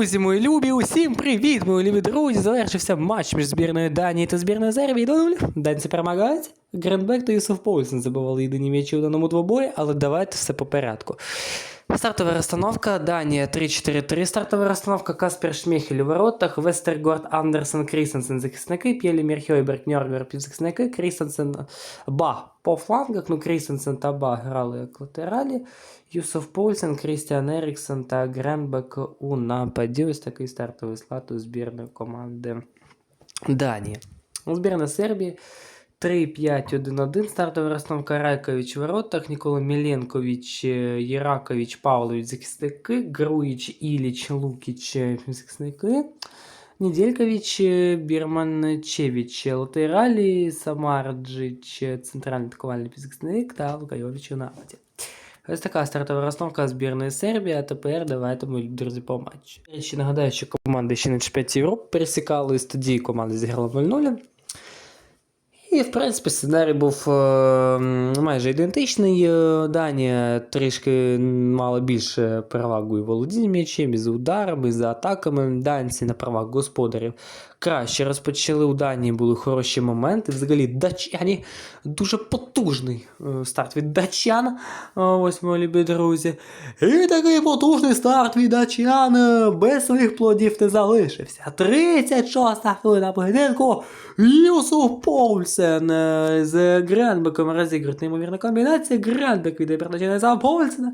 Друзі, мої любі, усім привіт, мої любі друзі. Завершився матч між збірною Данії та збірною Сербії 2-0. Данці перемагають. Грендбек та Юсуф Поульсен забивали єдині м'ячі у даному двобої, але давайте все по порядку. Стартова розстановка Данія 3-4-3. Стартова розстановка Каспер Шмехель у воротах, Вестергорд, Андерсен, Крістенсен захисники, П'єлі Мірхьойберг, Ньоргер півзахисники, Крістенсен, Ба по флангах, ну Крістенсен та Ба грали як латералі, Юсуф Польсен, Крістіан Еріксен та Гренбек у нападі. Ось такий стартовий склад у збірної команди Данії. У збірної Сербії 3-5-1-1. Стартова розстановка Райкович воротах, Нікола Міленкович, е, Єракович, Павлович захисники, Груїч, Іліч, Лукіч е, захисники. Неделькович, е, Бірманчевич, латералі, Самарджич, центральний атакувальний захисник та Лукайович у нападі. Ось така стартова розстановка збірної Сербії, а тепер давайте, мої друзі, по матчу. Я ще нагадаю, що команди ще на чемпіонаті Європи пересікались, тоді команди зіграли 0-0. І, в принципі, сценарій був е, майже ідентичний. Е, Данія трішки мала більше перевагу і володіння м'ячем, і за ударами, і за атаками. Данці на правах господарів краще розпочали у Данії, були хороші моменти. Взагалі, датчані дуже потужний е, старт від датчан. Е, Ось мої любі друзі. І такий потужний старт від датчан е, без своїх плодів не залишився. 36 хвилина поєдинку. Юсуф Поульсен з Гренбеком розігрують неймовірна комбінація. Гренбек віддає передачу Юсуфа Поульсена.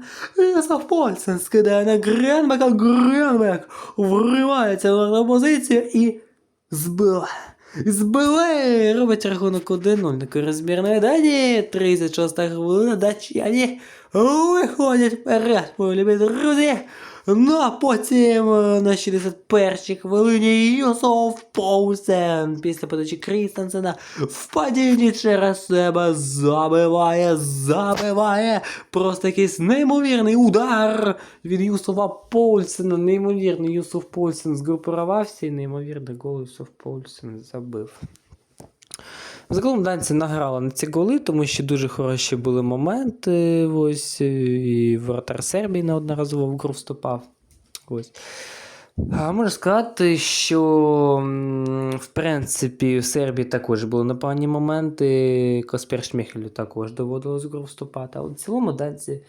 Юсуф Поульсен скидає на Гренбека. Гренбек вривається на позицію і збиває. Збили! робить рахунок 1-0 на користь дані. Данії. 36 хвилина, датчані виходять вперед, мої любі друзі. Ну а потім е, на 61-й хвилині Юсов Поусен після подачі Крістенсена в падінні через себе забиває, забиває. Просто якийсь неймовірний удар від Юсова Поульсена. Неймовірний Юсов Поульсен згрупувався і неймовірний гол Юсов Поульсен забив. Загалом данці награли на ці голи, тому що дуже хороші були моменти. Ось, і воротар Сербії неодноразово в гру вступав. Ось. А можу сказати, що в принципі в Сербії також були непогані моменти. Каспер Шмехелю також доводилось гру вступати. Але в цілому данці.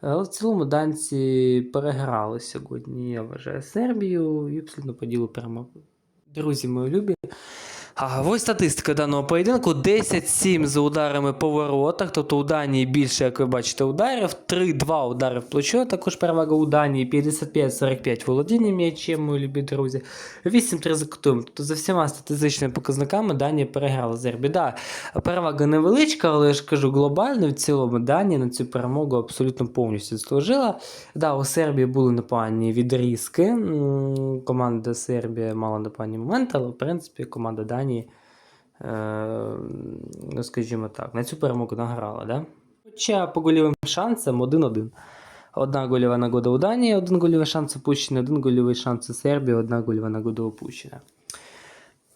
Але в цілому данці переграли сьогодні, я вважаю, Сербію і абсолютно по ділу. Друзі мої любі. А ось статистика даного поєдинку: 10-7 за ударами по воротах. Тобто у Данії більше, як ви бачите, ударів. 3-2 удари в плечо. Також перевага у Данії 55-45 володіння м'ячем, мої любі друзі. 8-3 за кутом. Тобто за всіма статистичними показниками Данія переграла Сербі. Да, перевага невеличка, але я ж кажу, глобально в цілому Данія на цю перемогу абсолютно повністю служила. Да, у Сербії були непогані відрізки. Команда Сербія мала непогані моменти, але в принципі команда Данії, е, ну скажімо так, на цю перемогу награла. Да? Хоча по гольовим шансам 1-1. Одна гольова нагода у Данії, один гольовий шанс опущений, один гольовий шанс у Сербії, одна гольова нагода опущена.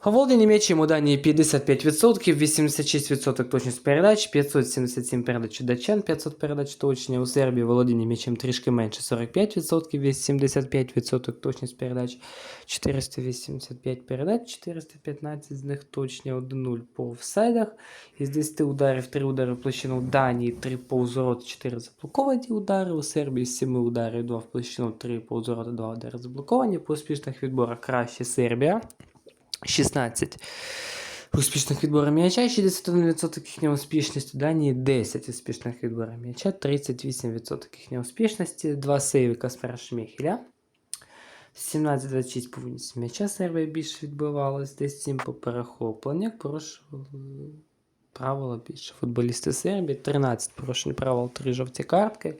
Володіння м'ячем у Данії 55%, 86% точність передач, 577 передач у датчан, 500 передач точні. У Сербії володіння м'ячем трішки менше 45%, 85% точність передач, 485 передач, 415 з них точні 1-0 по офсайдах. Із 10 ударів 3 удари в площину Данії, 3 повзорот, 4 заблоковані удари. У Сербії 7 ударів 2 в площину, 3 повзороти, 2 удари заблоковані. По успішних відборах краще Сербія. 16 успішних відборів м'яча, 61% їхня успішність у Данії, 10 успішних відборів м'яча, 38% їхня успішності, 2 сейви Каспера Шмехеля. 17-26 повністю м'яча Сербія більше відбивалась, десь 7 по перехопленнях, порушували правила більше футболісти Сербії, 13 порушень правил, 3 жовті картки.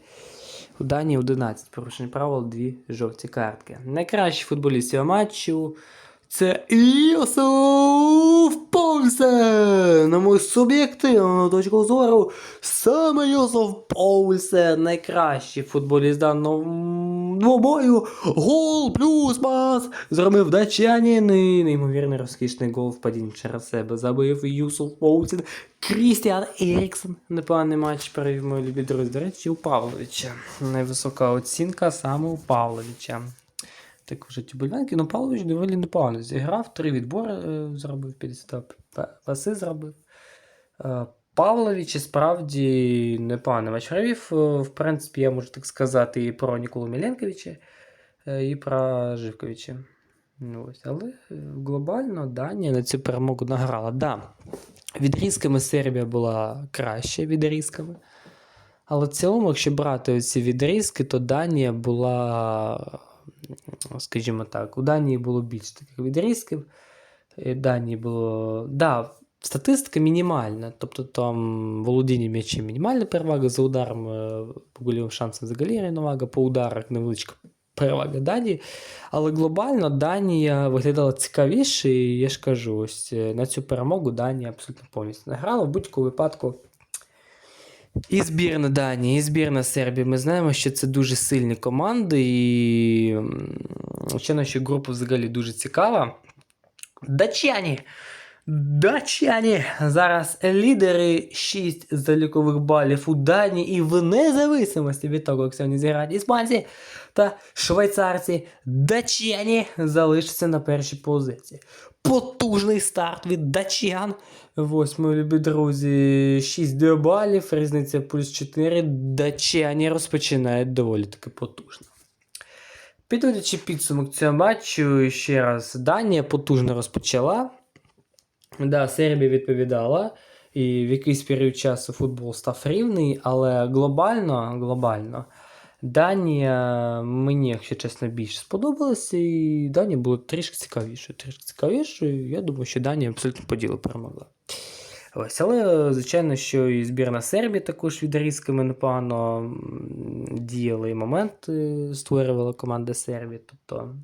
У Данії 11 порушень правил, 2 жовті картки. Найкращий футболіст цього матчу це Йосиф Поульсен! На мою суб'єктивну точку зору, саме Йосиф Поульсен, найкращий футболіст даного двобою. Гол плюс пас! Зробив датчанин і неймовірний розкішний гол в падінні через себе. Забив Юсуф Поульсен. Крістіан Еріксон. Непоганий матч провів мої любі друзі. До речі, у Павловича. Найвисока оцінка саме у Павловича. Також ті бульванки. Ну, Павлович доволі непогано зіграв. Три відбори е, зробив, 50 паси зробив. Е, Павлович і справді непоганий матч провів. Е, В принципі, я можу так сказати і про Ніколу Міленковича, і про Живковича. Ну, ось. Але глобально Данія на цю перемогу награла. Да, відрізками Сербія була краще відрізками. Але в цілому, якщо брати ці відрізки, то Данія була, скажімо так, у Данії було більше таких відрізків. Данії було. Да, статистика мінімальна. Тобто там володіння м'ячем мінімальна перевага за ударом е, по гольовим шансам взагалі рівновага, по ударах невеличка перевага Данії. Але глобально Данія виглядала цікавіше, і я ж кажу, ось е, на цю перемогу Данія абсолютно повністю не грала. В будь-якому випадку. І збірна Данії, і збірна Сербії. Ми знаємо, що це дуже сильні команди, і ще наша група взагалі дуже цікава. Датчані! Датчані! Зараз лідери 6 залікових балів у Данії і в независимості від того, як сьогодні зіграють іспанці та швейцарці, датчані залишаться на першій позиції. Потужний старт від датчан. Ось, мої любі друзі, 6 балів, різниця плюс 4. Датчані розпочинають доволі таки потужно. Підводячи підсумок цього матчу, ще раз, Данія потужно розпочала. Да, Сербія відповідала, і в якийсь період часу футбол став рівний, але глобально, глобально Данія мені, якщо чесно, більше сподобалася, і Данія було трішки цікавіше. Трішки цікавіше. Я думаю, що Данія абсолютно по ділу перемогла. Ось, але, звичайно, що і збірна Сербії також відрізками непогано м, діяли і моменти створювала команда Сербії. Тобто,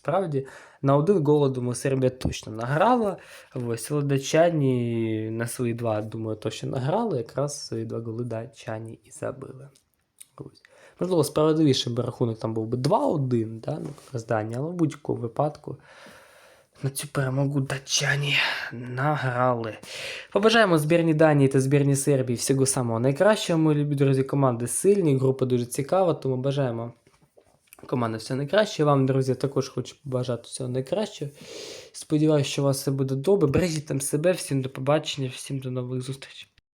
справді, на один гол, думаю, Сербія точно награла. Ось, але датчані на свої два, думаю, точно награли. Якраз свої два голи датчані і забили. Ось. Можливо, справедливіше би рахунок там був би 2-1, да, користь Данії, але в будь-якому випадку на цю перемогу датчані награли. Побажаємо збірні Данії та збірні Сербії всього самого найкращого. Мої любі друзі, команди сильні, група дуже цікава, тому бажаємо команди все найкраще. Вам, друзі, також хочу побажати всього найкращого. Сподіваюся, що у вас все буде добре. Бережіть там себе, всім до побачення, всім до нових зустрічей.